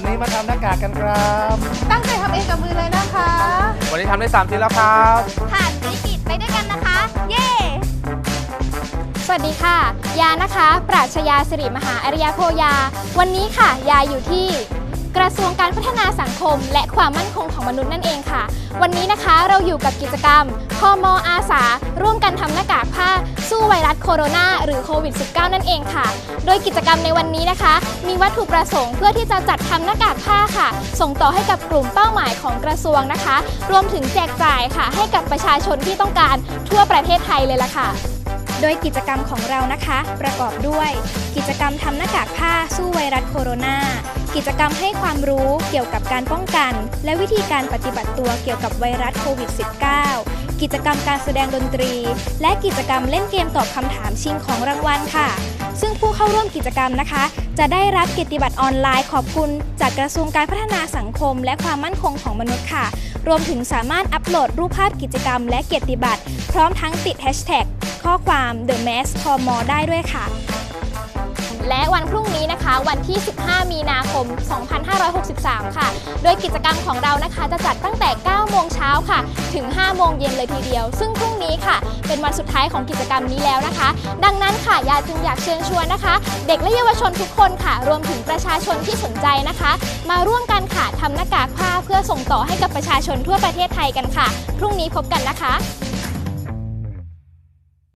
วันนี้มาทำหน้ากากกันครับ ตั้งใจทำเองกับมือเลยนะคะ วันนี้ทำได้3ชิ้นแล้วครับ ผ่านวิกฤตไปด้วยกันนะคะ เย้ สวัสดีค่ะ ยานะคะ ปราชญาสิริมหาอริยโภยา วันนี้ค่ะ ยาอยู่ที่ กระทรวงการพัฒนาสังคม และความมั่นคงของมนุษย์นั่นเองค่ะ วันนี้นะคะเราอยู่กับกิจกรรมพมอาสา ร่วมกันทำหน้ากากผ้า สู้ไวรัสโคโรนาหรือโควิด -19 นั่นเองค่ะ โดยกิจกรรมในวันนี้นะคะ มีวัตถุประสงค์เพื่อที่จะจัดทำหน้ากากผ้าค่ะ ส่งต่อให้กับกลุ่มเป้าหมายของกระทรวงนะคะ รวมถึงแจกจ่ายค่ะ ให้กับประชาชนที่ต้องการทั่วประเทศไทยเลยล่ะค่ะ โดยกิจกรรมของเรานะคะ ประกอบด้วย กิจกรรมทำหน้ากากผ้าสู้ไวรัสโคโรนา กิจกรรมให้ความรู้เกี่ยวกับการป้องกัน และวิธีการปฏิบัติตัวเกี่ยวกับไวรัสโควิด -19 กิจกรรมการแสดงดนตรี และกิจกรรมเล่นเกมตอบคำถามชิงของรางวัลค่ะ ซึ่งผู้เข้าร่วมกิจกรรมนะคะ จะได้รับเกียรติบัตรออนไลน์ขอบคุณจากกระทรวงการพัฒนาสังคม และความมั่นคงของมนุษย์ค่ะ รวมถึงสามารถอัปโหลดรูปภาพกิจกรรม และเกียรติบัตรพร้อมทั้งติดแฮชแท็ก ข้อความ The Mask พมได้ด้วยค่ะ และวันพรุ่งนี้นะคะ วันที่ 15 มีนาคม 2563 ค่ะ โดยกิจกรรมของเรานะคะ จะจัดตั้งแต่ 9 โมงเช้าค่ะ ถึง 5 โมงเย็นเลยทีเดียว ซึ่งพรุ่งนี้ค่ะ เป็นวันสุดท้ายของกิจกรรมนี้แล้วนะคะ ดังนั้นค่ะยาจึงอยากเชิญชวนนะคะ เด็กและเยาวชนทุกคนค่ะ รวมถึงประชาชนที่สนใจนะคะ มาร่วมกันค่ะทำหน้ากากผ้าเพื่อส่งต่อให้กับประชาชนทั่วประเทศไทยกันค่ะ พรุ่งนี้พบกันนะคะ